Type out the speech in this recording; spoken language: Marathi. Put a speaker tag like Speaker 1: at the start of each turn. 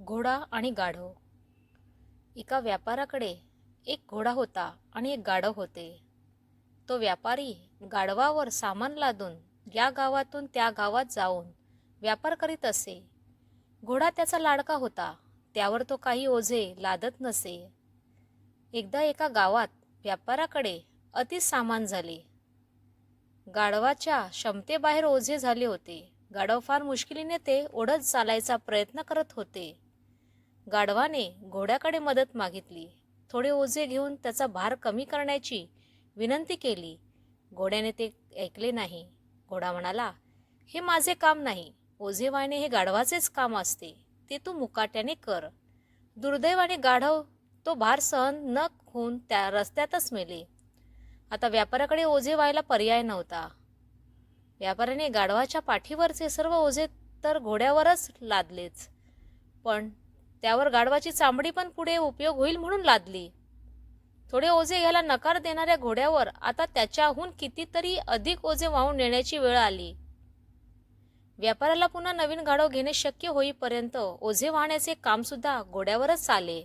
Speaker 1: घोडा आणि गाढव. एका व्यापाराकडे एक घोडा होता आणि एक गाढव होते. तो व्यापारी गाढवावर सामान लादून या गावातून त्या गावात जाऊन व्यापार करीत असे. घोडा त्याचा लाडका होता त्यावर तो काही ओझे लादत नसे. एकदा एका गावात व्यापाराकडे अति सामान झाले. गाढवाच्या क्षमतेबाहेर ओझे झाले होते. गाढव फार मुश्किलीने ते ओढत चालायचा प्रयत्न करत होते. गाढवाने घोड्याकडे मदत मागितली. थोडे ओझे घेऊन त्याचा भार कमी करण्याची विनंती केली. घोड्याने ते ऐकले नाही. घोडा म्हणाला हे माझे काम नाही. ओझे वाहणे हे गाढवाचेच काम असते. ते तू मुकाट्याने कर. दुर्दैवाने गाढव तो भार सहन न होऊन त्या रस्त्यातच मेले. आता व्यापाऱ्याकडे ओझे व्हायला पर्याय नव्हता. व्यापाऱ्याने गाढवाच्या पाठीवरचे सर्व ओझे तर घोड्यावरच लादलेच. पण त्यावर गाढवाची चामडी पण पुढे उपयोग होईल म्हणून लादली. थोडे ओझे घ्यायला नकार देणाऱ्या घोड्यावर आता त्याच्याहून कितीतरी अधिक ओझे वाहून नेण्याची वेळ आली. व्यापाऱ्याला पुन्हा नवीन गाढव घेणे शक्य होईपर्यंत ओझे वाहण्याचे कामसुद्धा घोड्यावरच आले